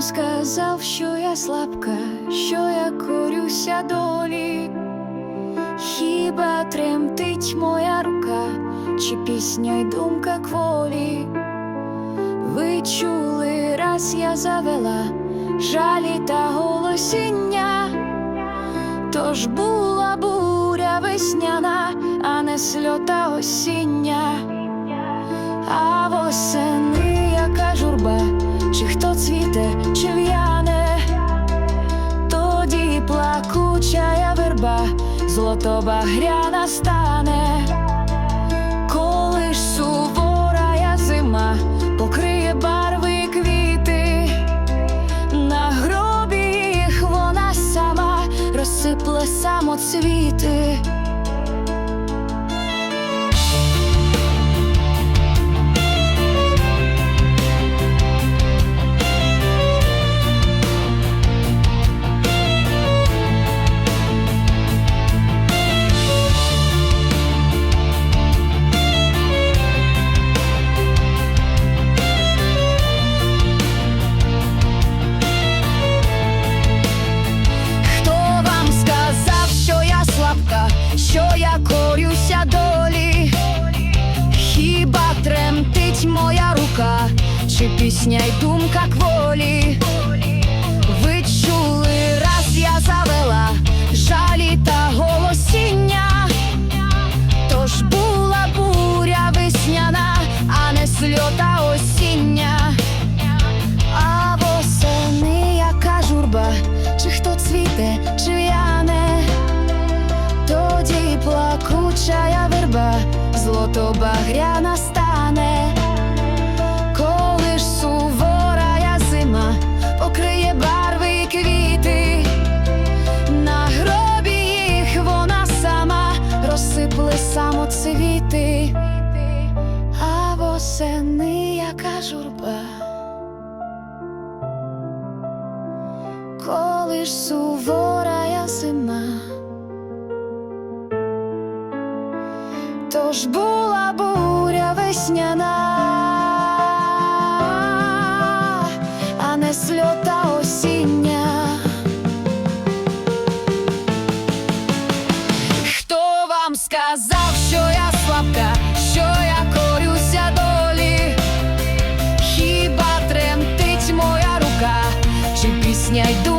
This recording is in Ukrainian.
сказав, що я слабка, що я корюся долі? Хіба тремтить моя рука, чи пісня й думка кволі? Ви чули, раз я завела жалі та голосіння, тож була буря весняна, а не сльота осіння, а журба, чи хто цвіте, чи в'яне, тоді плакучая верба, злотобагряна стане, коли ж суворая зима покриє барви квіти, на гробі їх вона сама розсипле самоцвіти. Чи пісня й думка кволі? Ви чули, раз я завела жалі та голосіння, тож була буря весняна, а не сльота осіння. А восени яка журба, чи хто цвіте, чи в'яне, тоді плакучая верба, злотобагряна стане, цвіти, а восени яка журба, коли ж сувора я зима, тож була буря весняна. пісня.